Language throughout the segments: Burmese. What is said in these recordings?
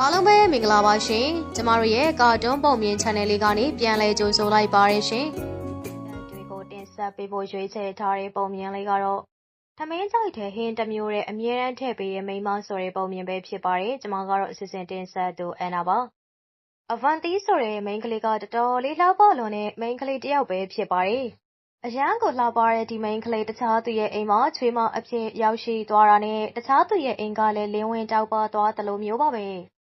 အားလုံးပဲမင်္ဂလာပါရှင်ကျမတို့ရဲ့ကာတွန်းပုံမြင် channel လေးကနေပြန်လည်ကြိုဆိုလိုက်ပါရရှင်တွေကိုတင်ဆက်ပေးဖို့ရွေးချယ်ထားတဲ့ပုံမြင်လေးကတော့သမင်းကြိုက်တဲ့ဟင်းတစ်မျိုးနဲ့အမြဲတမ်းထည့်ပေးတဲ့မိန်းမဆိုတဲ့ပုံမြင်ပဲဖြစ်ပါတယ်ကျမကတော့အစစ်စင်တင်ဆက်သူအန်နာပါအဗန်တီဆိုတဲ့မိန်းကလေးကတော်တော်လေးလှပလွန်တဲ့မိန်းကလေးတစ်ယောက်ပဲဖြစ်ပါတယ်အရန်ကိုလှပတဲ့ဒီမိန်းကလေးတခြားသူရဲ့အိမ်မှာချွေးမအဖြစ်ရောက်ရှိသွားတာနဲ့တခြားသူရဲ့အိမ်ကလည်းလင်းဝင်တောက်ပသွားသလိုမျိုးပါပဲ။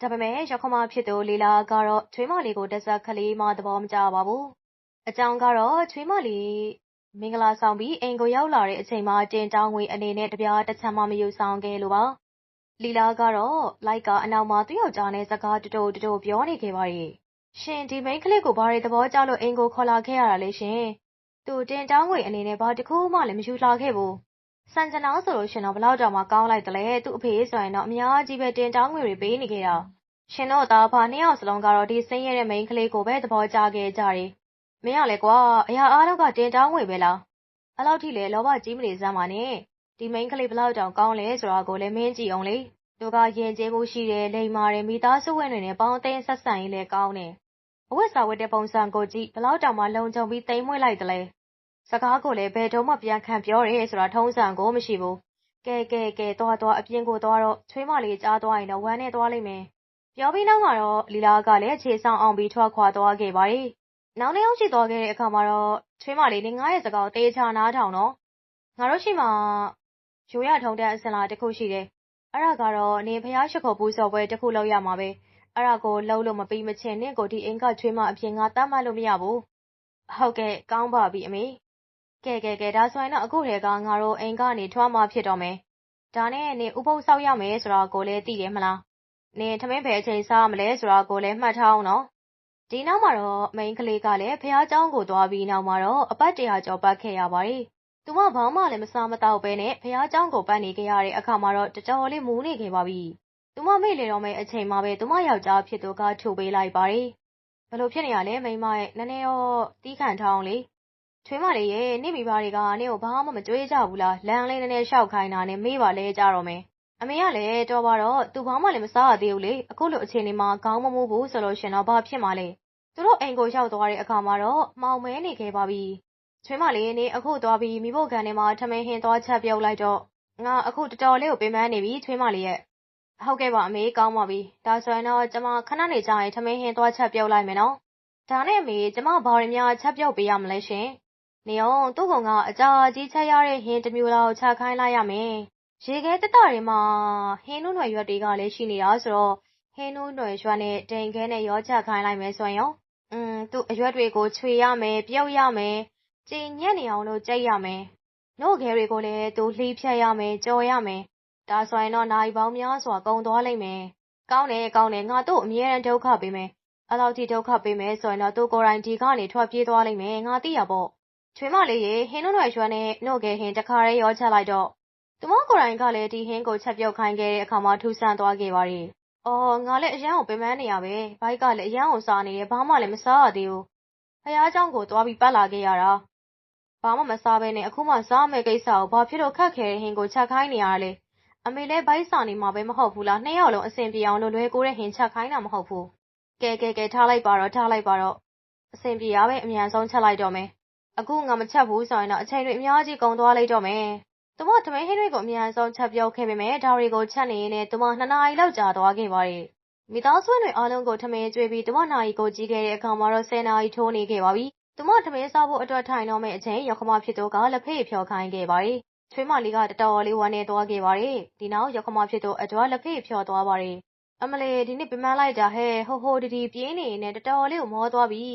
ဒါပေမဲ့ရောက်ခမဖြစ်သူ လီလာကတော့ ချွေးမလေးကိုတဆက်ကလေးမှသဘောမကျပါဘူး။အကြောင်းကတော့ ချွေးမလေး မင်္ဂလာဆောင်ပြီး အိမ်ကိုရောက်လာတဲ့အချိန်မှာ တင်တောင်းငွေအနေနဲ့တပြားတစ်ချမ်းမှ မယူဆောင်ခဲ့လို့ပါ။လီလာကတော့ လိုက်က အနောက်မှာ သူ့ယောက်ျားနဲ့ စကားတူတူတူပြောနေခဲ့ပါရဲ့။ရှင် ဒီမိန်းကလေးကို ဘာတွေသဘောကျလို့ အိမ်ကိုခေါ်လာခဲ့ရတာလဲရှင်။သူ တင်တောင်းငွေအနေနဲ့ ဘာတစ်ခုမှလည်း မယူလာခဲ့ဘူး။ စံကျင်အောင်ဆိုလို့ရှင်တော့ဘလောက်တောင်မှ ကောင်းလိုက်တယ်လေ။သူ့အဖေဆိုရင်တော့ အများကြီးပဲ တင်တောင်းငွေတွေ ပေးနေခဲ့တာ။ရှင်တို့သားဖာနှစ်ယောက်စလုံးကတော့ ဒီစိမ့်ရတဲ့ မိန်းကလေးကိုပဲ သဘောကျခဲ့ကြတယ်။မင်းကလည်းကွာ အရာအားလုံးက တင်တောင်းငွေပဲလား။အဲ့လောက်ထိလေလောဘကြီးမနေစမ်းပါနဲ့။ဒီမိန်းကလေးဘလောက်တောင် ကောင်းလဲဆိုတာကိုလည်း မင်းကြည့်အောင်လေ။သူကရင်ကျေးမှုရှိတယ် လိမ္မာတယ် မိသားစုဝင်တွေနဲ့ ပေါင်းသိမ်းဆက်ဆံရေးလည်း ကောင်းတယ်။အဝတ်စားဝတ်တဲ့ ပုံစံကိုကြည့်ဘလောက်တောင်မှ လုံခြုံပြီးတိမ်မွေ့လိုက်တယ်လေ။ စကားကိုလည်း ဘယ်တော့မှ ပြန်ခံပြောတယ်ဆိုတာ ထုံးစံကိုမရှိဘူး။ကဲကဲကဲ သွားသွား အပြင်ကိုသွားတော့ ချွေးမလေး ကြားသွားရင်တော့ ဝမ်းနဲ့သွားလိမ့်မယ်။ပြောပြီးနောက်မှာတော့ လီလာကလည်း ခြေဆောင်အောင်ပြီး ထွက်ခွာသွားခဲ့ပါတယ်။နောက်နှစ်ယောက်ရှိသွားခဲ့တဲ့အခါမှာတော့ ချွေးမလေးနေငါရဲ့စကားကိုတေချာနားထောင်တော့ငါတို့ရှိမှရိုးရထုံတဲ့အစင်လာတစ်ခုရှိတယ်။အဲ့ဒါကတော့နေဖျားရှိခိုးပူစော်ပွဲတစ်ခုလောက်ရမှာပဲ။အဲ့ဒါကိုလှုပ်လို့မပြီးမချင်း နင့်ကို ဒီအင်က ချွေးမအပြင်ငါတတ်မှတ်လို့မရဘူး။ဟုတ်ကဲ့ ကောင်းပါပြီ အမေ ကဲကဲကဲ ဒါဆိုရင်တော့ အခုကတည်းက ငါတို့အိမ်ကနေ ထွက်မှဖြစ်တော့မယ်။ဒါနဲ့ နင် ဥပုသ်စောင့်ရမယ်ဆိုတာကိုလည်း သိတယ်မလား။နင် ထမင်းဘယ်အချိန်စားရမလဲဆိုတာကိုလည်း မှတ်ထားဦးနော်။ဒီနောက်မှာတော့ မိန်းကလေးကလည်း ဘုရားကျောင်းကိုသွားပြီးနောက်မှာတော့ အပတ် ၁၀၀ ကျော် ပတ်ခဲ့ရပါတယ်။သူမ ဘာမှလည်း မစားမသောက်ဘဲနဲ့ ဘုရားကျောင်းကို ပတ်နေခဲ့ရတဲ့အခါမှာတော့ တော်တော်လေး မူးနေခဲ့ပါပြီ။သူမ မေ့လည်တော့မယ့်အချိန်မှာပဲ သူမယောက်ျားဖြစ်သူက ထိုပေးလိုက်ပါတယ်။ဘယ်လိုဖြစ်နေတာလဲ မိန်းမရဲ့ နည်းနည်းတော့ သည်းခံထားဦးလေ ချွေးမလေးရဲ့ နင့်မိဘတွေက နင့်ကို ဘာမှမကြွေးကြဘူးလား လမ်းလေးနည်းနည်းလျှောက်ခိုင်းတာနဲ့ မေးပါလဲကြတော့မယ် အမေကလည်း တော်ပါတော့ သူဘာမှလည်း မစားရသေးဘူးလေ အခုလိုအခြေအနေမှာ ခေါင်းမမိုးဘူးဆိုလို့ရှင်တော့ ဘာဖြစ်မှာလဲ သူတို့အိမ်ကို ရောက်သွားတဲ့အခါမှာတော့မောင်မဲနေခဲ့ပါပြီ ချွေးမလေးနေအခုသွားပြီးမိဖို့ကန်ထဲမှာ ထမင်းဟင်းသွားချက်ပြုတ်လိုက်တော့ ငါအခု တော်တော်လေးကို ပင်ပန်းနေပြီ ချွေးမလေးရဲ့ ဟုတ်ကဲ့ပါအမေ ကောင်းပါပြီ ဒါဆိုရင်တော့ ကျမ ခဏနေကြရင် ထမင်းဟင်းသွားချက်ပြုတ်လိုက်မယ်နော် ဒါနဲ့အမေ ကျမ ဘာတွေများ ချက်ပြုတ်ပေးရမလဲရှင် နေအောင်သူ့ကောင်ကအကြာကြီးချက်ရတဲ့ဟင်းတစ်မျိုးလောက်ချခိုင်းလိုက်ရမယ်။ရေခဲတက်တာတွေမှာဟင်းနုနွယ်ရွက်တွေကလည်းရှိနေတာဆိုတော့ဟင်းနုနွယ်ရွက်နဲ့တိမ်ခဲနဲ့ရောချခိုင်းလိုက်မယ်ဆိုရင်ရောอืมသူ့အရွက်တွေကိုခြွေရမယ်ပြုတ်ရမယ်ကြင်ညက်နေအောင်လို့ကြိတ်ရမယ်နှုတ်ခဲတွေကိုလည်းသူလှီးဖြတ်ရမယ်ကြော်ရမယ်ဒါဆိုရင်တော့နိုင်ပေါင်းများစွာကုန်သွားလိမ့်မယ်ကောင်းတယ်ကောင်းတယ်ငါတို့အမြဲတမ်းဒုက္ခပေးမယ်အဲ့လောက်ထိဒုက္ခပေးမယ်ဆိုရင်တော့သူကိုယ်တိုင်ဒီကနေထွက်ပြေးသွားလိမ့်မယ်ငါသိရပေါ့ ချွေးမလေးရေဟင်းနုနွယ်ရွှဲနဲ့နှုတ်ခဲဟင်းတခါတည်းရောချက်လိုက်တော့သူမကိုယ်တိုင်ကလည်းဒီဟင်းကိုချက်ပြုတ်ခိုင်းခဲ့တဲ့အခါမှာထူဆန်းသွားခဲ့ပါရီ။အော်ငါလည်းအရန်ကိုပင်ပန်းနေရပဲ။ဘိုက်ကလည်းအရန်ကိုစားနေတယ်ဘာမှလည်းမစားရသေးဘူး။ဖះเจ้าကိုသွားပြီးပတ်လာခဲ့ရတာ။ဘာမှမစားဘဲနဲ့အခုမှစားမယ်ကိစ္စကိုဘာဖြစ်လို့ခက်ခဲတဲ့ဟင်းကိုချက်ခိုင်းနေရလဲ။အမေလည်းဘိုက်စာနေမှာပဲမဟုတ်ဘူးလားနှစ်ယောက်လုံးအဆင်ပြေအောင်လို့လွယ်ကိုတဲ့ဟင်းချက်ခိုင်းတာမဟုတ်ဘူး။ကဲကဲကဲထားလိုက်ပါတော့ထားလိုက်ပါတော့အဆင်ပြေရပဲအမြန်ဆုံးချက်လိုက်တော့မယ်။ အခုငါမချက်ဘူးဆိုရင်တော့အချိန်တွေအများကြီးကုန်သွားလိမ့်တော့မယ်။သူမထမင်းဟင်းတွေကိုအများဆုံးချက်ပြုတ်ခဲ့ပေမဲ့ဒါတွေကိုချက်နေရင်လည်းသူမနှစ်နာရီလောက်ကြာသွားခဲ့ပါတယ်။မိသားစုတွေအားလုံးကိုထမင်းကျွေးပြီးသူမနာရီကိုကြီးခဲ့တဲ့အခါမှာတော့10နာရီထိုးနေခဲ့ပါပြီ။သူမထမင်းစားဖို့အတွက်ထိုင်တော့မယ့်အချိန်ရောက်ခမဖြစ်သူကလက်ဖေးဖြောခိုင်းခဲ့ပါတယ်။ချွေးမလေးကတတော်လေးဝမ်းနေသွားခဲ့ပါတယ်။ဒီနောက်ရောက်ခမဖြစ်သူအတွက်လက်ဖေးဖြောသွားပါတယ်။အမလေးဒီနေ့ပြမလိုက်တာဟဲ့ဟိုဟိုဒီဒီပြင်းနေနေတတော်လေးကိုမောသွားပြီ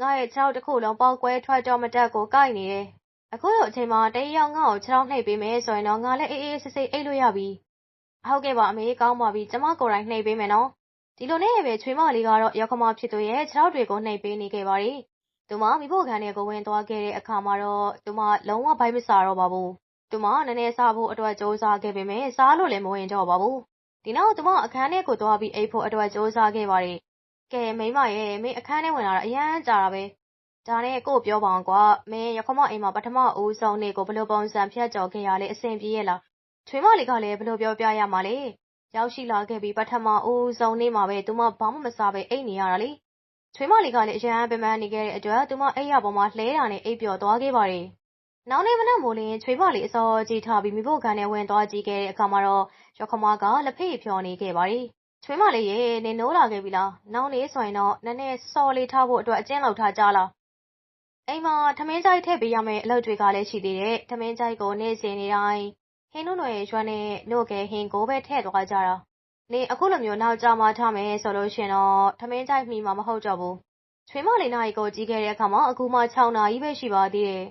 ငါ့ရဲ့ခြေထောက်တစ်ခုလုံးပေါက်ကွဲထွက်တော့မတတ်ကိုကိုက်နေတယ်။အခုလိုအချိန်မှာတရေရောက်ငါ့ကိုခြေထောက်နှိပ်ပေးမယ်ဆိုရင်တော့ငါလည်းအေးအေးဆေးဆေးအိတ်လို့ရပြီ။ဟုတ်ကဲ့ပါအမေကောင်းပါပြီကျမကိုယ်တိုင်နှိပ်ပေးမယ်နော်။ဒီလိုနဲ့ပဲချွေမလေးကတော့ရောက်ခမဖြစ်သူရဲ့ခြေထောက်တွေကိုနှိပ်ပေးနေခဲ့ပါရီ။သူမမိဖို့ခန်းထဲကိုဝင်သွားခဲ့တဲ့အခါမှာတော့သူမလုံးဝဘိုက်မစားတော့ပါဘူး။သူမနည်းနည်းစားဖို့အတွက်စူးစမ်းခဲ့ပေမဲ့စားလို့လည်းမဝင်တော့ပါဘူး။ဒီနောက်သူမအခန်းထဲကိုသွားပြီးအိတ်ဖို့အတွက်စူးစမ်းခဲ့ပါရီ။ ကဲမိမရဲ့မင်းအခန်းထဲဝင်လာတာအရန်ကြာတာပဲဒါနဲ့ကို့ပြောပါအောင်ကွာမင်းရခမအိမ်မှာပထမဦးဆုံးနေ့ကိုဘယ်လိုပုံစံဖြတ်ကျော်ခဲ့ရလဲအဆင်ပြေရဲ့လားချွေးမလေးကလည်းဘယ်လိုပြောပြရမှာလဲရောက်ရှိလာခဲ့ပြီးပထမဦးဆုံးနေ့မှာပဲသူမဘာမှမစားပဲအိတ်နေရတာလေချွေးမလေးကလည်းအရန်ပင်ပန်းနေခဲ့တဲ့အတွက်သူမအိတ်ရပေါ်မှာလှဲတာနဲ့အိပ်ပျော်သွားခဲ့ပါတယ်နောက်နေ့မနက်မိုးလင်းချွေးမလေးအစောကြီးထားပြီးမိဖို့ကန်နဲ့ဝင်သွားကြည့်ခဲ့တဲ့အခါမှာတော့ရခမကလက်ဖေးဖြောနေခဲ့ပါတယ် ချွေးမလေးရေနေနိုးလာခဲ့ပြီလားနောက်နေ့ဆိုရင်တော့နည်းနည်းစော်လေးထားဖို့အတွက်အကျဉ်းလောက်ထားကြလားအိမ်မှာထမင်းကြိုက်ထည့်ပေးရမယ့်အလုပ်တွေကလည်းရှိသေးတယ်ထမင်းကြိုက်ကိုနေ့စဉ်နေ့တိုင်းဟင်းနုနွယ်ရွက်နဲ့နို့ကဲဟင်းကိုပဲထည့်သွားကြတာနေအခုလိုမျိုးနောက်ကြမှာထားမယ်ဆိုလို့ရှင်တော့ထမင်းကြိုက်မိမှာမဟုတ်တော့ဘူးချွေးမလေးနာရီကိုကြီးခဲ့တဲ့အခါမှာအခုမှ6နာရီပဲရှိပါသေးတယ်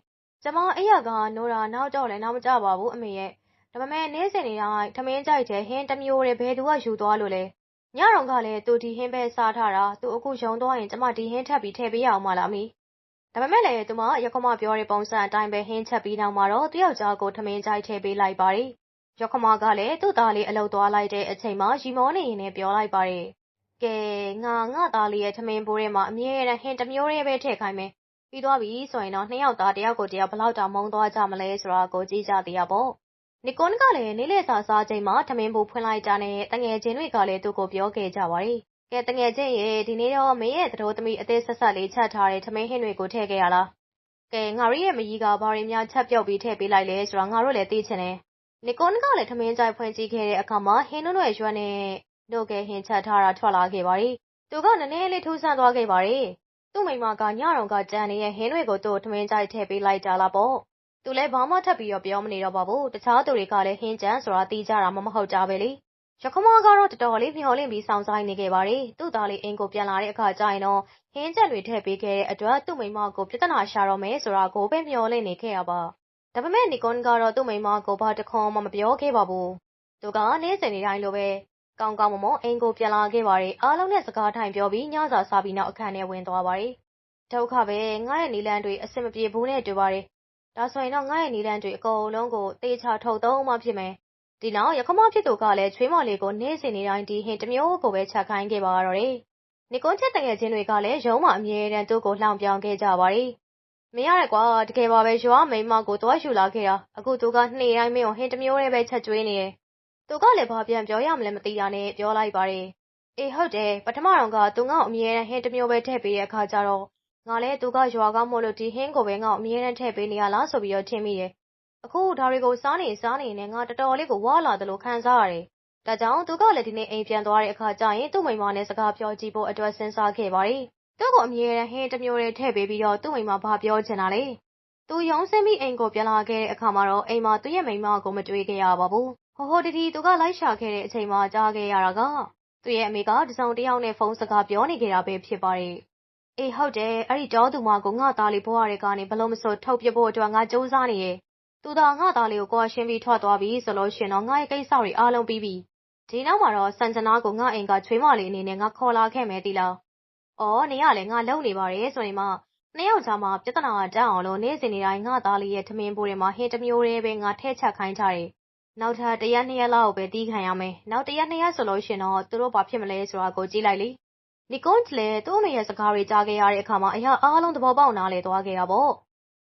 ကျမအိယာကနိုးတာနောက်တော့လည်းနောက်မကြပါဘူးအမေရဲ့ဒါပေမဲ့နေ့စဉ်နေ့တိုင်းထမင်းကြိုက်တဲ့ဟင်းတစ်မျိုးတွေဘယ်သူကယူသွားလို့လဲ ညတော့ကလည်း သူ ဒီဟင်းပဲစားထားတာ သူ အခုရုံသွားရင် ကျမ ဒီဟင်းထပ်ပြီး ထည့်ပေးရအောင်မလား အမေ ဒါပေမဲ့လည်း သူမရခမပြောတဲ့ပုံစံအတိုင်းပဲ ဟင်းချက်ပြီးနောက်မှာတော့တယောက်ကြားကို ထမင်းကြိုက်ထည့်ပေးလိုက်ပါတယ်ရခမကလည်း သူ့သားလေး အလုပ်သွားလိုက်တဲ့အချိန်မှာရီမောနေရင်လည်းပြောလိုက်ပါတယ် ကဲ ငါ ငါသားလေးရဲ့ ထမင်းပိုးထဲမှာ အမြဲတမ်း ဟင်းတစ်မျိုးလေးပဲ ထည့်ခိုင်းမယ် ပြီးသွားပြီဆိုရင်တော့ နှစ်ယောက်သားတယောက်ကိုတယောက်ဘလောက်တောင် မုန်းသွားကြမလဲဆိုတာကို ကြည့်ကြသေးရပေါ့ နီကွန်ကလည်း နေ့လည်စာစားချိန်မှာ ထမင်းပိုးဖွင့်လိုက်တာနဲ့တငယ်ချင်းတွေကလည်း သူ့ကို ပြောခဲ့ကြပါတယ် ကဲတငယ်ချင်းရေ ဒီနေ့တော့ မင်းရဲ့သတို့သမီး အသေးဆက်ဆက်လေး ချက်ထားတဲ့ ထမင်းဟင်းတွေကို ထည့်ခဲ့ရလား ကဲ ငါတို့ရဲ့မကြီးက ဘာတွေများ ချက်ပြုတ်ပြီး ထည့်ပေးလိုက်လဲဆိုတော့ငါတို့လည်း သိချင်တယ် နီကွန်ကလည်း ထမင်းကြိုက်ဖွင့်ကြည့်ခဲ့တဲ့အခါမှာ ဟင်းနုံရွယ်ရွက်နဲ့တို့ကဲဟင်းချက်ထားတာ ထွက်လာခဲ့ပါတယ် သူက နည်းနည်းလေး ထူးဆန်းသွားခဲ့ပါတယ် သူ့မိမက ညတော်ကကြံနေတဲ့ဟင်းတွေကို သူ့ထမင်းကြိုက်ထည့်ပေးလိုက်ကြလားပေါ့ သူလည်းဘာမှထပ်ပြီးတော့ပြောမနေတော့ပါဘူးတခြားသူတွေကလည်းဟင်းကြံဆိုတာသိကြတာမှမဟုတ်ကြပဲလေရခမကတော့တော်တော်လေးမျောလင့်ပြီးဆောင်ဆိုင်နေခဲ့ပါတယ်။သူ့သားလေးအိမ်ကိုပြန်လာတဲ့အခါကျရင်တော့ဟင်းချက်တွေထည့်ပေးခဲ့တဲ့အတွက်သူ့မိမကိုပြဿနာရှာတော့မယ်ဆိုတာကိုပဲမျောလင့်နေခဲ့ရပါ။ဒါပေမဲ့နီကွန်ကတော့သူ့မိမကိုဘာတခွန်မှမပြောခဲ့ပါဘူး။သူကနေ့စဉ်နေ့တိုင်းလိုပဲကောင်းကောင်းမွန်မွန်အိမ်ကိုပြန်လာခဲ့ပါတယ်။အားလုံးနဲ့စကားထိုင်ပြောပြီးညစာစားပြီးနောက်အခန်းထဲဝင်သွားပါတယ်။ဒုက္ခပဲငါ့ရဲ့နီလန်းတွေအဆင်မပြေဘူးနဲ့တူပါတယ်။ ဒါဆိုရင်တော့ငါ့ရဲ့နီလန်းတွေအကုန်လုံးကိုတေချာထုတ်သုံးမှဖြစ်မယ်ဒီနောက်ရခမဖြစ်သူကလည်းချွေးမော်လေးကိုနေ့စဉ်နေ့တိုင်းဒီဟင်တစ်မျိုးကိုပဲချက်ခိုင်းခဲ့ပါတော့တယ်။နီကွန်ချက်တငယ်ချင်းတွေကလည်းရုံးမှာအမြဲတမ်းသူ့ကိုလှောင်ပြောင်ခဲ့ကြပါတယ်။မရတဲ့ကွာတကယ်ပါပဲရွာမိန်းမကိုသွားယူလာခဲ့တာအခုသူကနေ့တိုင်းမင်းကိုဟင်တစ်မျိုးလေးပဲချက်ကျွေးနေတယ်။သူကလည်းဘာပြန်ပြောရမလဲမသိတာနဲ့ပြောလိုက်ပါတယ်။အေးဟုတ်တယ်ပထမတော့ကသူငါ့ကိုအမြဲတမ်းဟင်တစ်မျိုးပဲထည့်ပေးတဲ့အခါကျတော့ ငါလည်း သူက ရွာကောင်းမို့လို့ ဒီဟင်းကိုပဲငါ့ကိုအမြဲတမ်းထည့်ပေးနေရလားဆိုပြီးတော့ ထင်မိတယ် အခု ဒါတွေကို စားနေစားနေနဲ့ ငါ တော်တော်လေးကိုဝါလာတယ်လို့ခံစားရတယ်။ဒါကြောင့် သူကလည်း ဒီနေ့ အိမ်ပြန်သွားတဲ့အခါကျရင် သူ့မိမနဲ့ စကားပြောကြည့်ဖို့အတွက် စဉ်းစားခဲ့ပါတယ်။သူ့ကို အမြဲတမ်း ဟင်းတစ်မျိုးလေးထည့်ပေးပြီးတော့ သူ့မိမဘာပြောချင်တာလဲ။သူ ရုံးဆင်းပြီး အိမ်ကို ပြန်လာခဲ့တဲ့အခါမှာတော့ အိမ်မှာ သူ့ရဲ့မိမကို မတွေ့ခဲ့ရပါဘူး။ဟိုဟိုတီတီသူက လိုက်ရှာခဲ့တဲ့အချိန်မှာ ကြားခဲ့ရတာက သူ့ရဲ့အမေက တစုံတစ်ယောက်နဲ့ ဖုန်းစကားပြောနေကြတာပဲ ဖြစ်ပါတယ်။ အေးဟုတ်တယ် အဲ့ဒီတောသူမကို ငါသားလေးဘွားတွေကနေဘလို့မဆို ထုတ်ပြဖို့အတွက် ငါစူးစမ်းနေရဲ့သူသာ ငါသားလေးကိုကိုယ်ရှင်းပြီး ထွက်သွားပြီဆိုလို့ရှင်တော့ ငါရဲ့ကိစ္စတွေအားလုံးပြီးပြီ ဒီနောက်မှာတော့ စံချနာကို ငါအိမ်က ချွေးမလေးအနေနဲ့ ငါခေါ်လာခဲ့မယ်တီလား အော်နေရလေငါလုံနေပါတယ်ဆိုရင်မှ နှစ်ယောက်ကြားမှာ ပြဿနာတက်အောင်လို့ နေ့စဉ်နေ့တိုင်း ငါသားလေးရဲ့ ထမင်းပိုးတွေမှာ ဟင်းတစ်မျိုးလေးပဲ ငါထဲချက်ခိုင်းထားတယ် နောက်ထပ်တရက်နှစ်ရက်လောက်ပဲတီးခံရမယ် နောက်တရက်နှစ်ရက်ဆိုလို့ရှင်တော့ သူတို့ဘာဖြစ်မလဲဆိုတာကို ကြည့်လိုက်လေ နီကွန်လည်း သူ့အမေရဲ့စကားတွေ ကြားခဲ့ရတဲ့အခါမှာ အရာအားလုံး သဘောပေါက်နားလည်သွားခဲ့တာပေါ့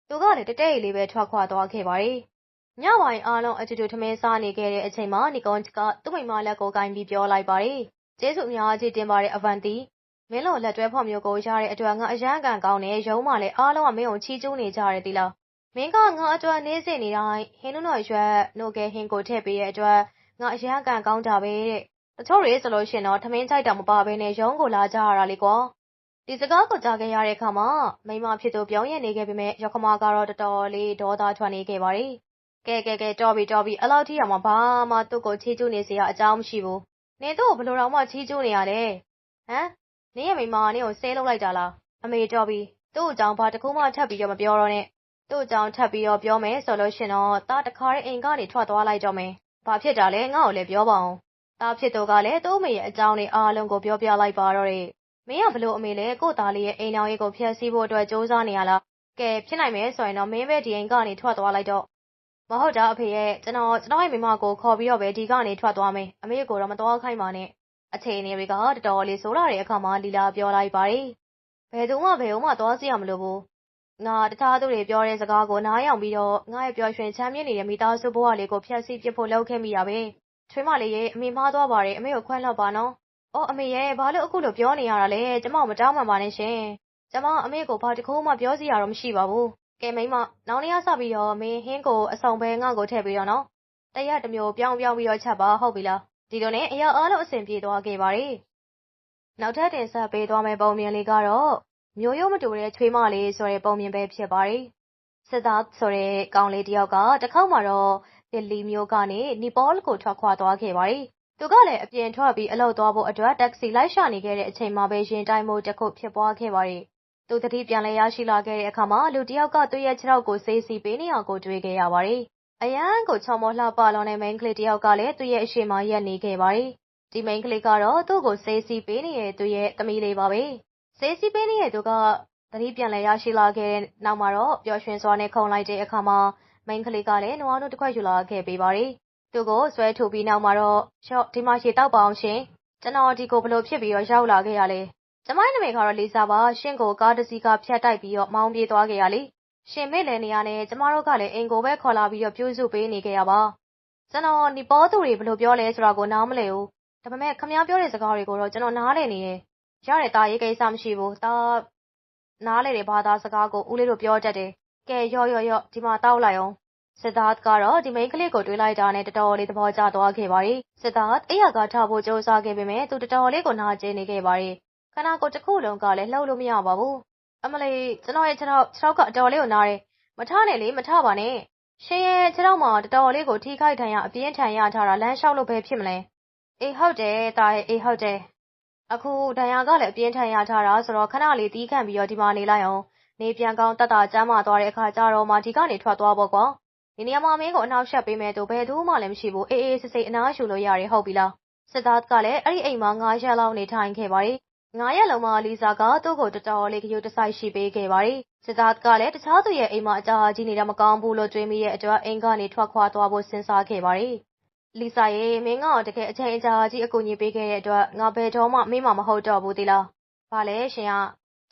သူကလည်း တတဲလေးပဲ ထွက်ခွာသွားခဲ့ပါတယ်။ညပိုင်းအားလုံး အတူတူ ထမင်းစားနေခဲ့တဲ့အချိန်မှာနီကွန်ကသူ့မိမလက်ကိုကင်ပြီး ပြောလိုက်ပါတယ်။ကျေးဇူးအများကြီးတင်ပါတယ်အဗန်တီ။မင်းတို့လက်တွဲဖော်မျိုးကို ရတဲ့အတွက် ငါ အရန်ကန်ကောင်းနေရုံးမှလည်း အားလုံးက မင်းကို ချီးကျူးနေကြရတယ်တီလား။မင်းက ငါအတွက် နေစဉ်နေတိုင်း ဟင်းနုနော်ရွက် နိုကဲဟင်းကို ထည့်ပေးတဲ့အတွက် ငါ အရန်ကန်ကောင်းကြပဲတဲ့။ တချို့တွေဆိုလို့ရှင်တော့ထမင်းကြိုက်တာမပါဘဲနဲ့ရုံးကိုလာကြရတာလေကွာ။ဒီစကားကိုကြားခဲ့ရတဲ့အခါမှာမိမဖြစ်သူပြောင်းရနေခဲ့ပေမဲ့ရခမကတော့တော်တော်လေးဒေါသထွက်နေခဲ့ပါတယ်။ကဲကဲကဲတော်ပြီတော်ပြီအလောက်ထိအောင်မှဘာမှသူ့ကိုချီးကျူးနေစရာအကြောင်းမရှိဘူး။နင်တို့ဘယ်လိုတော့မှချီးကျူးနေရလဲ။ဟမ်နင်ရဲ့မိမကနင်ကိုဆဲလုပ်လိုက်တာလား။အမေတော်ပြီသူ့အကြောင်းဘာတခုမှထပ်ပြီးတော့မပြောတော့နဲ့။သူ့အကြောင်းထပ်ပြီးတော့ပြောမယ်ဆိုလို့ရှင်တော့တားတခါရဲ့အိမ်ကနေထွက်သွားလိုက်တော့မယ်။ဘာဖြစ်တာလဲငါ့ကိုလည်းပြောပါအောင်။ တားဖြစ်သူကလည်းသူ့အမေရဲ့အကြောင်းတွေအားလုံးကိုပြောပြလိုက်ပါတော့တယ်မင်းကဘလို့အမေလဲကို့သားလေးရဲ့အိမ်တော်ရေးကိုဖျက်ဆီးဖို့အတွက်စူးစမ်းနေရလားကဲဖြစ်နိုင်မယ်ဆိုရင်တော့မင်းပဲဒီအိမ်ကနေထွက်သွားလိုက်တော့မဟုတ်တာအဖေရဲ့ကျွန်တော်ကျွန်တော်ရဲ့မိမကိုခေါ်ပြီးတော့ပဲဒီကနေထွက်သွားမယ်အမေကိုတော့မတော်ခိုင်းပါနဲ့အခြေအနေတွေကတော်တော်လေးဆိုးလာတဲ့အခါမှာလီလာပြောလိုက်ပါတယ်ဘယ်သူမှဘယ်ဦးမှသွားစီရမလို့ဘူးငါတခြားသူတွေပြောတဲ့စကားကိုနားယောင်ပြီးတော့ငါရဲ့ပျော်ရွှင်ချမ်းမြေ့နေတဲ့မိသားစုဘဝလေးကိုဖျက်ဆီးပစ်ဖို့လုပ်ခဲ့မိတာပဲ ချွေးမလေးရဲ့အမေမှားသွားပါတယ်အမေကိုခွင့်လွှတ်ပါနော်။အော်အမေရဲ့ဘာလို့အခုလိုပြောနေရတာလဲကျမမတောင်းမှန်ပါနဲ့ရှင်။ကျမအမေကိုဘာတခုမှပြောစီရတော့မရှိပါဘူး။ကဲမိမနောက်နေ့ကစပြီးတော့မင်းဟင်းကိုအဆောင်ပဲငါ့ကိုထည့်ပြီးတော့နော်။တရက်တစ်မျိုးပြောင်းပြောင်းပြီးတော့ချက်ပါဟုတ်ပြီလား။ဒီလိုနဲ့အရာအားလုံးအဆင်ပြေသွားခဲ့ပါတယ်။နောက်ထပ်တင်ဆက်ပေးသွားမယ့်ပုံမြင်လေးကတော့မျိုးရိုးမတူတဲ့ချွေးမလေးဆိုတဲ့ပုံမြင်ပဲဖြစ်ပါတယ်။စစ်သားဆိုတဲ့ကောင်လေးတယောက်ကတစ်ခေါက်မှတော့ ဒယ်လီမြို့ကနေ နီပေါလ်ကို ထွက်ခွာသွားခဲ့ပါတယ်။သူကလည်း အပြင်ထွက်ပြီး အလုပ်သွားဖို့အတွက် တက္ကစီလိုက်ရှာနေခဲ့တဲ့အချိန်မှာပဲရင်တိုင်မှုတစ်ခု ဖြစ်ပွားခဲ့ပါတယ်။သူ သတိပြန်လဲရရှိလာခဲ့တဲ့အခါမှာ လူတယောက်က သူ့ရဲ့ ခြေထောက်ကို ဆေးစီပေးနေအောင်ကို တွေ့ခဲ့ရပါတယ်။အရန်ကို ချော်မောလှပလွန်တဲ့ မိန်းကလေးတယောက်ကလည်း သူ့ရဲ့ အရှိမရက်နေခဲ့ပါတယ်။ဒီမိန်းကလေးကတော့ သူ့ကို ဆေးစီပေးနေတဲ့ သူရဲ့ သမီးလေးပါပဲ။ဆေးစီပေးနေတဲ့သူက သတိပြန်လဲရရှိလာခဲ့တဲ့နောက်မှာတော့ ပျော်ရွှင်စွာနဲ့ ခုန်လိုက်တဲ့အခါမှာ မိန်းကလေးကလည်းနွားနို့တစ်ခွက်ယူလာခဲ့ပေးပါတယ်။သူ့ကိုဆွဲထုတ်ပြီးနောက်မှာတော့ရှော့ဒီမှာရေတောက်ပါအောင်ရှင်။ကျွန်တော်ဒီကိုဘလို့ဖြစ်ပြီးတော့ရောက်လာခဲ့ရလဲ။ကျမရဲ့နာမည်ကတော့လီဆာပါ။ရှင့်ကိုကားတစ်စီးကဖြတ်တိုက်ပြီးတော့မောင်းပြေးသွားခဲ့ရလေ။ရှင်မေ့လည်နေရနဲ့ကျမတို့ကလည်းအိမ်ကိုပဲခေါ်လာပြီးတော့ပြုစုပေးနေခဲ့ရပါ။ကျွန်တော်ဒီပေါ်သူတွေဘလို့ပြောလဲဆိုတာကိုနားမလည်ဘူး။ဒါပေမဲ့ခမ ्या ပြောတဲ့စကားတွေကိုတော့ကျွန်တော်နားလည်နေရဲ့။ရတဲ့တာရေးကိစ္စမရှိဘူး။တာနားလေတဲ့ဘာသာစကားကိုဦးလေးတို့ပြောတတ်တယ်။ကဲရော့ရော့ရော့ဒီမှာတောက်လိုက်အောင် စစ်သားကတော့ ဒီမိန်းကလေးကို တွေးလိုက်တာနဲ့ တော်တော်လေး သဘောကျသွားခဲ့ပါတယ်။စစ်သားအိယာကထားဖို့ ကြိုးစားခဲ့ပေမဲ့သူတော်တော်လေးကို နာကျင်နေခဲ့ပါတယ်။ခနာကိုတစ်ခုလုံးကလည်း လှုပ်လို့မရပါဘူး။အမလေးကျွန်တော်ရဲ့ခြေထောက်ခြေထောက်က အတော်လေးကို နားတယ်။မထနဲ့လေ မထပါနဲ့။ရှင်ရဲ့ ခြေထောက်မှာ တော်တော်လေးကို ထိခိုက်ထန်ရအပြင်းထန်ရထားတာ လမ်းလျှောက်လို့ပဲဖြစ်မလဲ။အေး ဟုတ်တယ်တာရဲ့ အေး ဟုတ်တယ်။အခု ဒဏ်ရာကလည်း အပြင်းထန် ရထားတာဆိုတော့ ခဏလေးတီးခန့်ပြီးတော့ ဒီမှာနေလိုက်အောင်နေပြန်ကောင်းတက်တာကျမ်းမာသွားတဲ့အခါကျတော့မှ ဒီကနေ ထွက်သွားပေါ့ကွာ ဒီနေရာမှာမင်းကိုအနောက်ရှက်ပေးမယ်သူဘယ်သူမှလည်းမရှိဘူးအေးအေးဆေးဆေးအနားယူလို့ရတယ်ဟုတ်ပြီလားစစ်သားကလည်းအဲ့ဒီအိမ်မှာ9ရက်လောက်နေထိုင်ခဲ့ပါတယ်9ရက်လုံးမှာလီဇာကသူ့ကိုတော်တော်လေးကြိုးတဆိုင်ရှိပေးခဲ့ပါတယ်စစ်သားကလည်းတခြားသူရဲ့အိမ်မှာအကြာကြီးနေတာမကောင်းဘူးလို့တွေးမိတဲ့အတွက်အိမ်ကနေထွက်ခွာသွားဖို့စဉ်းစားခဲ့ပါတယ်လီဆာရေမင်းကတကယ်အချိန်အကြာကြီးအကူအညီပေးခဲ့တဲ့အတွက်ငါဘယ်တော့မှမေးမှာမဟုတ်တော့ဘူးသီလား။ဘာလဲရှင်က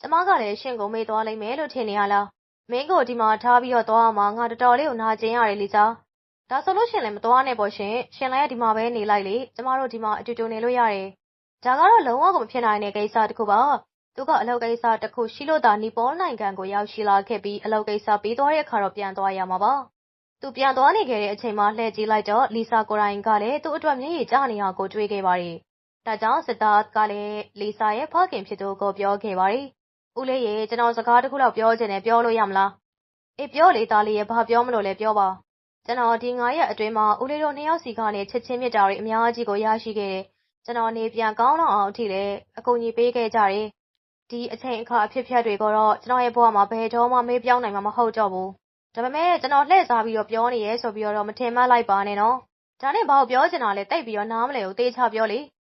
ကျမကလည်းရှင်ကိုမေးသွားလိမ့်မယ်လို့ထင်နေရလား။ မင်းကိုဒီမှာထားပြီးတော့သွားမှာငါတော်တော်လေးကိုနာကျင်ရတယ်လီဆာ။ဒါဆိုလို့ရှင်လည်းမသွားနဲ့ပေါ့ရှင်။ရှင်လည်းဒီမှာပဲနေလိုက်လေ။ကျမတို့ဒီမှာအတူတူနေလို့ရတယ်။ဒါကတော့လုံးဝကိုမဖြစ်နိုင်တဲ့ကိစ္စတစ်ခုပါ။သူကအလုပ်ကိစ္စတစ်ခုရှိလို့သာနီပေါနိုင်ငံကိုရောက်ရှိလာခဲ့ပြီးအလုပ်ကိစ္စပြီးသွားတဲ့အခါတော့ပြန်သွားရမှာပါ။သူပြန်သွားနေခဲ့တဲ့အချိန်မှာလှည့်ကြည့်လိုက်တော့လီဆာကိုရိုင်ကလည်းသူ့အတွက်မျက်ရည်ကျနေတာကိုတွေ့ခဲ့ပါတယ်။ဒါကြောင့်စစ်သားကလည်းလီဆာရဲ့ဖခင်ဖြစ်သူကိုပြောခဲ့ပါတယ်။ ဦးလေးရေကျွန်တော်စကားတစ်ခုလောက်ပြောချင်တယ်ပြောလို့ရမလား။အေးပြောလေသားလေးရေဘာပြောမလို့လဲပြောပါ။ကျွန်တော်ဒီ9ရက်အတွင်းမှာဦးလေးတို့နှစ်ယောက်စီကနေချစ်ချင်းမြတ်တာတွေအများကြီးကိုရရှိခဲ့တယ်။ကျွန်တော်နေပြန်ကောင်းတော့အောင်အထိလည်းအကူအညီပေးခဲ့ကြတယ်။ဒီအချိန်အခါအဖြစ်ဖြတ်တွေကိုတော့ကျွန်တော်ရဲ့ဘဝမှာဘယ်တော့မှမေးပြောင်းနိုင်မှာမဟုတ်တော့ဘူးဒါပေမဲ့ကျွန်တော်လှည့်စားပြီးတော့ပြောနေရဲဆိုပြီးတော့မထင်မှတ်လိုက်ပါနဲ့နော်။ဒါနဲ့ဘာကိုပြောချင်တာလဲတိတ်ပြီးတော့နားမလည်ဘူးသေချာပြောလေ။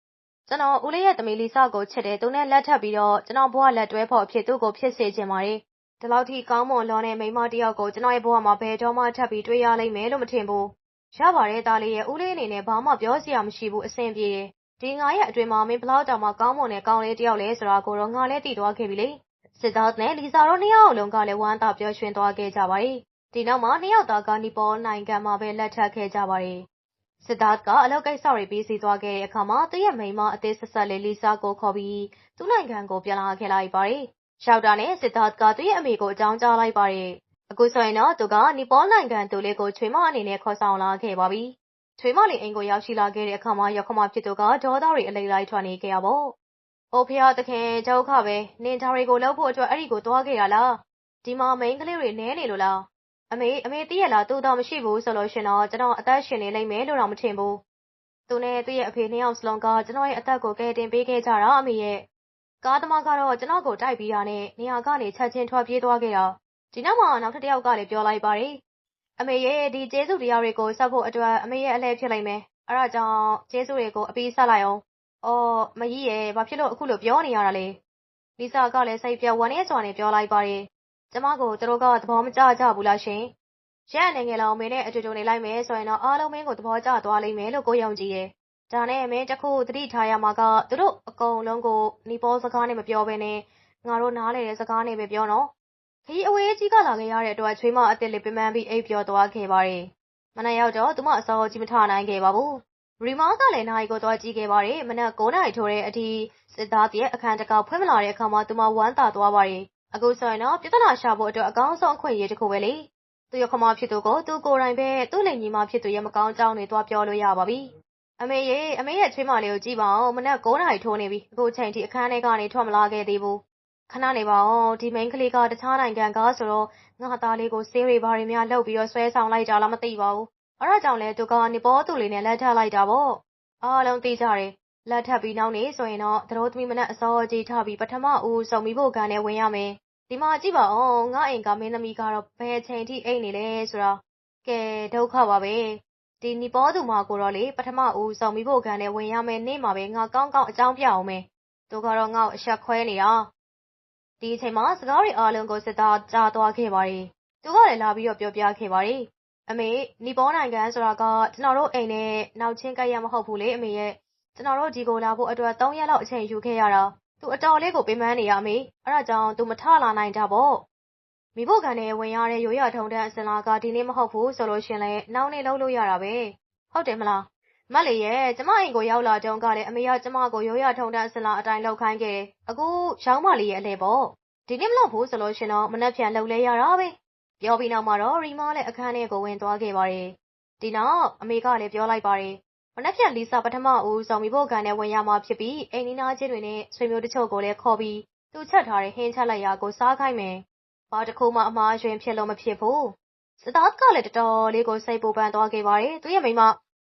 ကျွန်တော်ဦးလေးရဲ့သမီးလီဆကိုချစ်တယ်သူနဲ့လက်ထပ်ပြီးတော့ကျွန်တော်ဘဝလက်တွဲဖို့အဖြစ်သူ့ကိုဖြစ်စေချင်ပါတယ်။ဒီလောက်ထိကောင်းမွန်လွန်တဲ့မိန်းမတစ်ယောက်ကိုကျွန်တော်ရဲ့ဘဝမှာဘယ်တော့မှထပ်ပြီးတွေ့ရလိမ့်မယ်လို့မထင်ဘူး။ရပါတယ်သားလေးရဲ့ဦးလေးအနေနဲ့ဘာမှပြောစရာမရှိဘူးအဆင်ပြေတယ်။ဒီငါရဲ့အတွင်းမှာမင်းဘလောက်တောင်မှကောင်းမွန်တဲ့ကောင်းလေးတစ်ယောက်လဲဆိုတာကိုတော့ငါလည်းသိသွားခဲ့ပြီလေ။စစ်သားနဲ့လီဆာတို့နှစ်ယောက်လုံးကလည်းဝမ်းသာပျော်ရွှင်သွားခဲ့ကြပါတယ်ဒီနောက်မှာနှစ်ယောက်သားကနီပေါနိုင်ငံမှာပဲလက်ထပ်ခဲ့ကြပါတယ်။ စစ်သားက အလောက်ကိစ္စတွေ ပြီးစီးသွားခဲ့တဲ့အခါမှာ သူ့ရဲ့မိန်းမ အသေးဆက်ဆက်လေးလီဆာကိုခေါ်ပြီး သူ့နိုင်ငံကို ပြန်လာခဲ့လိုက်ပါတယ်။ရှောက်တာနဲ့စစ်သားကသူ့ရဲ့အမေကို အကြောင်းကြားလိုက်ပါတယ်။အခုဆိုရင်တော့ သူက နီပေါနိုင်ငံသူလေးကို ချွေမအနေနဲ့ ခေါ်ဆောင်လာခဲ့ပါပြီ။ချွေမလေးအိမ်ကို ရောက်ရှိလာခဲ့တဲ့အခါမှာရောက်ခမဖြစ်သူက ဒေါသတွေ အလိမ့်လိုက် ထွက်နေခဲ့ရပေါ့။အိုဖျားသခင် ဒုက္ခပဲ နင်ဒါတွေကိုလှုပ်ဖို့အတွက် အဲ့ဒီကို သွားခဲ့ရလား။ဒီမှာ မိန်းကလေးတွေနဲနေလို့လား။ အမေအမေသိရလားသူတော့မရှိဘူးဆိုလို့ရှင်တော့ကျွန်တော်အသက်ရှင်နေလိမ့်မယ်လို့တော့မထင်ဘူးသူနဲ့သူ့ရဲ့အဖေနှစ်ယောက်စလုံးကကျွန်တော်ရဲ့အသက်ကိုကယ်တင်ပေးခဲ့ကြတာအမေရဲ့ကားသမားကတော့ကျွန်တော်ကိုတိုက်ပြီးတာနဲ့နေရာကနေချက်ချင်းထွက်ပြေးသွားခဲ့တာဒီနောက်မှာနောက်ထပ်တစ်ယောက်ကလည်းပြောလိုက်ပါတယ်အမေရဲ့ဒီကျေးဇူးတရားတွေကိုဆက်ဖို့အတွက်အမေရဲ့အလဲဖြစ်လိမ့်မယ်အဲဒါကြောင့်ကျေးဇူးတွေကိုအပြီးဆက်လိုက်အောင်အော်မကြီးရဲ့ဘာဖြစ်လို့အခုလိုပြောနေရတာလဲလီဆာကလည်းစိတ်ပြဝမ်းနေစွာနဲ့ပြောလိုက်ပါတယ် ကျမကိုသူတို့ကသဘောမကျကြဘူးလားရှင်။ရက်အနေငယ်လောက်မင်းနဲ့အတူတူနေလိုက်မယ်ဆိုရင်တော့အားလုံးမင်းကိုသဘောကျသွားလိမ့်မယ်လို့ကိုယုံကြည်တယ်။ဒါနဲ့မင်းတခုသတိထားရမှာကသူတို့အကုန်လုံးကိုနီပေါစကားနဲ့မပြောဘဲနဲ့ငါတို့နားလေတဲ့စကားနဲ့ပဲပြောနော်။ခီးအဝေးကြီးကလာခဲ့ရတဲ့အတွက်ချွေးမအစ်စ်လေးပင်ပန်းပြီးအိပ်ပျော်သွားခဲ့ပါတယ်။မနက်ရောက်တော့သူမအစောကြီးမထနိုင်ခဲ့ပါဘူးရီမားကလည်းနိုင်ကိုသွားကြည့်ခဲ့ပါတယ်မနက်9နာရီထိုးတဲ့အထိစစ်သားရဲ့အခန်းတကာဖွင့်မလာတဲ့အခါမှာသူမဝမ်းသာသွားပါတယ် အခုဆိုရင်တော့ပြဿနာရှာဖို့အတွက်အကောင်းဆုံးအခွင့်အရေးတစ်ခုပဲလေသူရခမဖြစ်သူကိုသူကိုယ်တိုင်ပဲသူ့လိန်ကြီးမဖြစ်သူရဲ့မကောင်းကြောင်းတွေသွားပြောလို့ရပါပြီအမေရေအမေရဲ့ချွေးမလေးကိုကြည့်ပါအောင်မနက်9နာရီထိုးနေပြီအခုချိန်ထိအခန်းထဲကနေထွက်မလာခဲ့သေးဘူးခဏနေပါအောင်ဒီမိန်းကလေးကတခြားနိုင်ငံကဆိုတော့ငါသားလေးကိုဆေးတွေဘာတွေများလှုပ်ပြီးတော့ဆွဲဆောင်လိုက်ကြလားမသိပါဘူးအဲ့ဒါကြောင့်လဲသူကနေပေါ်သူလေးနဲ့လက်ထပ်လိုက်တာပေါ့အားလုံးသိကြတယ်လက်ထပ်ပြီးနောက်နေဆိုရင်တော့သတော်သမီးမနက်အစောကြီးထပြီးပထမဦးစုံမိဖို့ကန်နဲ့ဝင်ရမယ် ဒီမှာကြည့်ပါအောင်ငါအိမ်ကမင်းသမီးကတော့ဘယ်ချိန်ထိအိတ်နေလဲဆိုတော့ကဲဒုက္ခပါပဲဒီနီပေါ်သူမကိုတော့လေပထမဦးစုံမိဖို့ကန်နဲ့ဝင်ရမယ်နေ့မှာပဲငါကောင်းကောင်းအကြောင်းပြအောင်မယ်သူကတော့ငါ့ကိုအဆက်ခွဲနေတာဒီအချိန်မှာစကားတွေအားလုံးကိုစစ်သားကြားသွားခဲ့ပါတယ်သူကလည်းလာပြီးတော့ပြောပြခဲ့ပါတယ်အမေနီပေါ်နိုင်ငံဆိုတာကကျွန်တော်တို့အိမ်နဲ့နောက်ချင်းကပ်ရမဟုတ်ဘူးလေအမေရဲ့ကျွန်တော်တို့ဒီကိုလာဖို့အတွက်3ရက်လောက်အချိန်ယူခဲ့ရတာ သူအတော်လေးကို ပင်ပန်းနေရအမေ အဲ့ဒါကြောင့် သူမထလာနိုင်တာပေါ့မိဖို့ကန်နဲ့ဝင်ရတဲ့ ရိုးရထုံတန်းအစင်လာက ဒီနေ့မဟုတ်ဘူးဆိုလို့ရှင်လဲနောက်နေ့လုပ်လို့ရတာပဲ ဟုတ်တယ်မလားမတ်လေးရဲ့ ကျမအိမ်ကိုရောက်လာတုန်းကလည်း အမေက ကျမကို ရိုးရထုံတန်းအစင်လာအတိုင်းလောက်ခိုင်းခဲ့တယ် အခု ရောင်းမလေးရဲ့အလဲပေါ့ ဒီနေ့မလုပ်ဘူးဆိုလို့ရှင်တော့ မနှက်ဖြန်လုပ်လဲရတာပဲ ပြောပြီးနောက်မှာတော့ ရီမာလည်း အခန်းထဲကို ဝင်သွားခဲ့ပါတယ် ဒီနောက် အမေကလည်း ပြောလိုက်ပါတယ် မနက်ဖြန် လီဆာ ပထမဦးဆောင်ပြီးဖို့ကန်နဲ့ဝင်ရမှာဖြစ်ပြီး အိမ်နီးနားချင်းတွေနဲ့ ဆွေမျိုးတချို့ကိုလည်း ခေါ်ပြီး သူချက်ထားတဲ့ ဟင်းချက်လိုက်ရာကို စားခိုင်းမယ်။ဘာတစ်ခုမှ အမှားယွင်းဖြစ်လို့ မဖြစ်ဘူး။စတားကလည်း တော်တော်လေးကို စိတ်ပူပန်သွားခဲ့ပါတယ်။သူရဲ့မိမ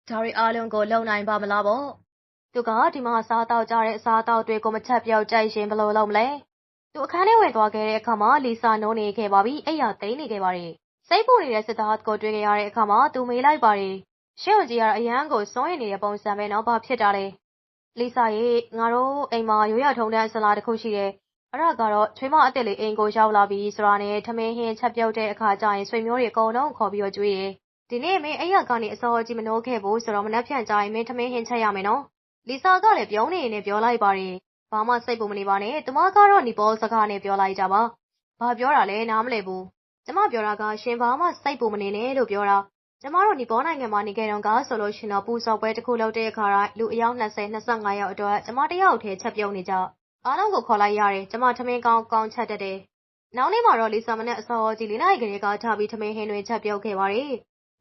ဒါရီအားလုံးကို လုံနိုင်ပါမလားပေါ့။သူက ဒီမှာစားတော့ကြတဲ့ အစားအသောက်တွေကို မချက်ပြောက်ကြိုက်ရှင် ဘယ်လိုလုပ်မလဲ။သူအခန်းထဲ ဝင်သွားခဲ့တဲ့အခါမှာ လီဆာနိုးနေခဲ့ပါပြီ။အိပ်ယာသိမ်းနေခဲ့ပါတယ်။စိတ်ပူနေတဲ့စစ်သားကို တွေ့ခဲ့ရတဲ့အခါမှာ သူမေးလိုက်ပါတယ် ရှင့်ကိုကြည့်ရအရန်ကိုစွန့်ရင်နေတဲ့ပုံစံပဲနော် ဘာဖြစ်တာလဲ လီဆာရေ ငါတို့အိမ်မှာ ရိုးရထုံတန်းဆလာတစ်ခုရှိတယ် အဲ့ဒါကတော့ ချွေးမအစ်စ်လေး အိမ်ကိုရောက်လာပြီးဆိုတာနဲ့ ထမင်းဟင်းချက်ပြုတ်တဲ့အခါကျရင် ဆွေမျိုးတွေအကုန်လုံးခေါ်ပြီးတော့ကြွေးတယ် ဒီနေ့ မင်းအဲ့ရကနေ အစောကြီးမနှိုးခဲ့ဘူးဆိုတော့ မနှက်ဖြန်ကြရင် မင်းထမင်းဟင်းချက်ရမယ်နော် လီဆာကလည်း ပြုံးနေနေပြောလိုက်ပါတယ် ဘာမှ စိတ်ပူမနေပါနဲ့တမကတော့ နီပေါ်စကားနဲ့ ပြောလိုက်ကြပါ ဘာပြောတာလဲ နားမလည်ဘူး ကျမပြောတာက ရှင် ဘာမှ စိတ်ပူမနေနဲ့လို့ပြောတာ ကျမတို့ နီပေါ်နိုင်ငံမှာ နေခဲ့တုန်းကဆိုလို့ရှင်တော့ ပူစော်ပွဲတစ်ခုလုပ်တဲ့အခါတိုင်း လူအယောက်20 25ယောက်အတွက် ကျမတယောက်တည်း ချက်ပြုံးနေကြ အားလုံးကို ခေါ်လိုက်ရတယ် ကျမ ထမင်းကောင်းကောင်းချက်တတ်တယ် နောက်နေ့မှာတော့လီဆာမနဲ့အစောကြီးလေးနိုင်ကလေးက ထပြီး ထမင်းဟင်းတွေ ချက်ပြုတ်ခဲ့ပါတယ်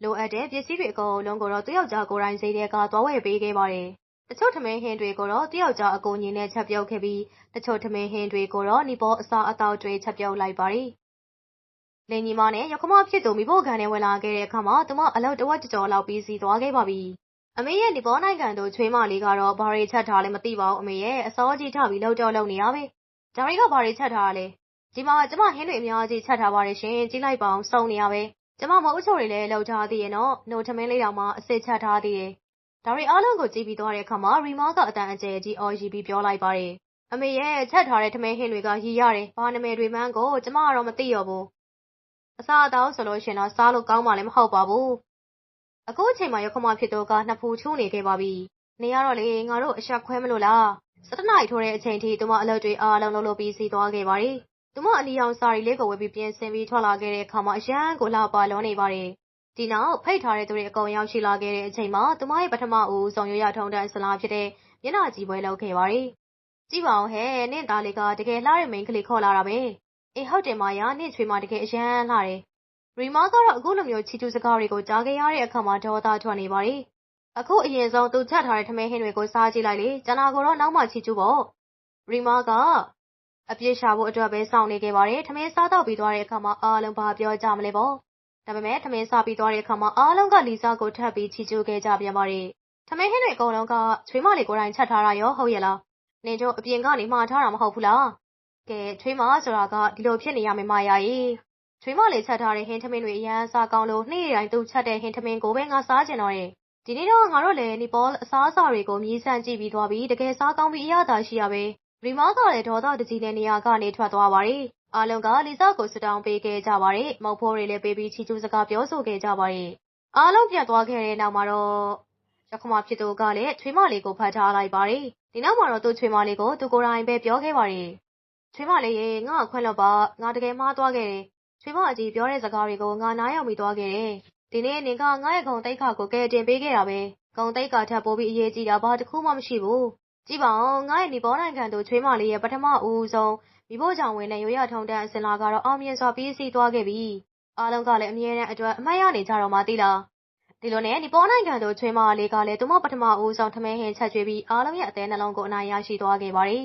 လိုအပ်တဲ့ ပစ္စည်းတွေအကုန်လုံးကိုတော့ သူ့ယောက်ျားကိုယ်တိုင်စိတ်ထဲက သွားဝယ်ပေးခဲ့ပါတယ် တချို့ထမင်းဟင်းတွေကိုတော့ သူ့ယောက်ျားအကူအညီနဲ့ ချက်ပြုတ်ခဲ့ပြီး တချို့ထမင်းဟင်းတွေကိုတော့ နီပေါ်အစာအသောက်တွေ ချက်ပြုတ်လိုက်ပါတယ် လင်ညီမနဲ့ရခမဖြစ်သူမိဖို့ခံနဲ့ဝင်လာခဲ့တဲ့အခါမှာသူမအလောက်တဝက်ကြော်လောက်ပြီးစီသွားခဲ့ပါပြီ။အမေရဲ့ဒီပေါ်နိုင်ငံတို့ချွေးမလေးကတော့ဘာတွေချက်ထားလဲမသိပါဘူးအမေရဲ့အစောကြီးထပြီးလှုပ်ကြော်လှုပ်နေရပဲ။ဒါတွေကဘာတွေချက်ထားရလဲ။ဒီမှာကျမဟင်းတွေအများကြီးချက်ထားပါတယ်ရှင်။ကြည့်လိုက်ပါအောင်စုံနေရပဲ။ကျမမဟုတ်ချိုတွေလည်းလှုပ်ထားသေးရဲ့နော်။နှုတ်ထမင်းလေးတောင်မှအစ်စ်ချက်ထားသေးတယ်။ဒါတွေအားလုံးကိုကြည့်ပြီးသွားတဲ့အခါမှာရီမာကအတန်အကျယ်ကြီးအော်ရီပြီးပြောလိုက်ပါတယ်။အမေရဲ့ချက်ထားတဲ့ထမင်းဟင်းတွေကရည်ရတယ်။ဘာနာမည်တွေမှန်းကိုကျမကတော့မသိရဘူး အစားအသောက်ဆိုလို့ရှင်တော့စားလို့ကောင်းမှလည်းမဟုတ်ပါဘူး။အခုအချိန်မှာရခမဖြစ်တော့ကနှစ်ဖူချိုးနေခဲ့ပါပြီ။နေရတော့လေငါတို့အဆက်ခွဲမလို့လား။စတနာရီထိုးတဲ့အချိန်ထိသူမအလုပ်တွေအားလုံးလုပ်လို့ပြီးစီးသွားခဲ့ပါတယ်။သူမအနီရောင်စာရီလေးကိုဝယ်ပြီးပြင်ဆင်ပြီးထွက်လာခဲ့တဲ့အခါမှာအရန်ကိုလှပါလုံးနေပါတယ်။ဒီနောက်ဖိတ်ထားတဲ့သူတွေအကုန်ရောက်ရှိလာခဲ့တဲ့အချိန်မှာသူမရဲ့ပထမဦးဆောင်ရွရထုံတန်းဆလာဖြစ်တဲ့မျက်နှာကြီးပွဲလုပ်ခဲ့ပါတယ်။ကြည့်ပါအောင်ဟဲ့နင့်သားလေးကတကယ်လှတဲ့မိန်းကလေးခေါ်လာတာပဲ။ အေးဟုတ်တယ်မာယာနင့်ချွေးမတကယ်အရန်လှတယ်ရီမာကတော့အခုလိုမျိုးချီကျူးစကားတွေကိုကြားခဲ့ရတဲ့အခါမှာဒေါသထွက်နေပါတယ်အခုအရင်ဆုံးသူချက်ထားတဲ့ထမင်းဟင်းတွေကိုစားကြည့်လိုက်လေကျန်တာကိုတော့နောက်မှချီကျူးပေါ့ရီမာကအပြစ်ရှာဖို့အတွက်ပဲစောင့်နေခဲ့ပါတယ်ထမင်းစားတော့ပြီးသွားတဲ့အခါမှာအားလုံးဘာပြောကြမလဲပေါ့ဒါပေမဲ့ထမင်းစားပြီးသွားတဲ့အခါမှာအားလုံးကလီဆာကိုထပ်ပြီးချီကျူးခဲ့ကြပြန်ပါတယ်ထမင်းဟင်းတွေအကုန်လုံးကချွေးမလေးကိုယ်တိုင်ချက်ထားတာရောဟုတ်ရဲ့လားနင်တို့အပြင်ကနေမှားထားတာမဟုတ်ဘူးလား ကဲချွေးမဆိုတာကဒီလိုဖြစ်နေရမယ်မာယာကြီးချွေးမလေးချက်ထားတဲ့ဟင်းထမင်းတွေအရန်စားကောင်းလို့နေ့တိုင်းသူချက်တဲ့ဟင်းထမင်းကိုပဲငါစားကျင်တော့တယ်ဒီနေ့တော့ငါတို့လည်းနီပေါ်အစားအစာတွေကိုမြည်ဆန်းကြည့်ပြီးသွားပြီးတကယ်စားကောင်းပြီးအရသာရှိရပဲရီမားကလည်းဒေါသတကြီးတဲ့နေရာကနေထွက်သွားပါတယ်အားလုံးကလီဆာကိုစတောင်းပေးခဲ့ကြပါတယ်မုတ်ဖိုးတွေလည်းပေးပြီးချီကျူးစကားပြောဆိုခဲ့ကြပါတယ်အားလုံးပြန်သွားခဲ့တဲ့နောက်မှာတော့ရခမဖြစ်သူကလည်းချွေးမလေးကိုဖတ်ထားလိုက်ပါတယ်ဒီနောက်မှာတော့သူ့ချွေးမလေးကိုသူကိုယ်တိုင်ပဲပြောခဲ့ပါတယ် ချွေးမလေးရေငါ့ကိုခွင့်လွှတ်ပါငါတကယ်မှားသွားခဲ့တယ်ချွေးမအကြီးပြောတဲ့စကားတွေကိုငါနားယောင်ပြီးသွားခဲ့တယ်ဒီနေ့နင်ကငါ့ရဲ့ခုံတိတ်ခါကိုကဲတင်ပေးခဲ့တာပဲဂုံတိတ်ကာထက်ပိုပြီးအရေးကြီးတာဘာတစ်ခုမှမရှိဘူးကြည့်ပါဦးငါ့ရဲ့ဒီဘောနိုင်ငံတို့ချွေးမလေးရဲ့ပထမဦးဆုံးမိဖို့ကြောင့်ဝင်တဲ့ရိုးရထုံတန်းအစင်လာကတော့အောင်မြင်စွာပြီးစီးသွားခဲ့ပြီအားလုံးကလည်းအမြဲတမ်းအတွက်အမှတ်ရနေကြတော့မှသိလားဒီလိုနဲ့ဒီပေါ်နိုင်ငံတို့ချွေးမလေးကလည်းသူမပထမဦးဆုံးထမင်းဟင်းချက်ကျွေးပြီးအားလုံးရဲ့အသေးနှလုံးကိုအနိုင်ရရှိသွားခဲ့ပါတယ်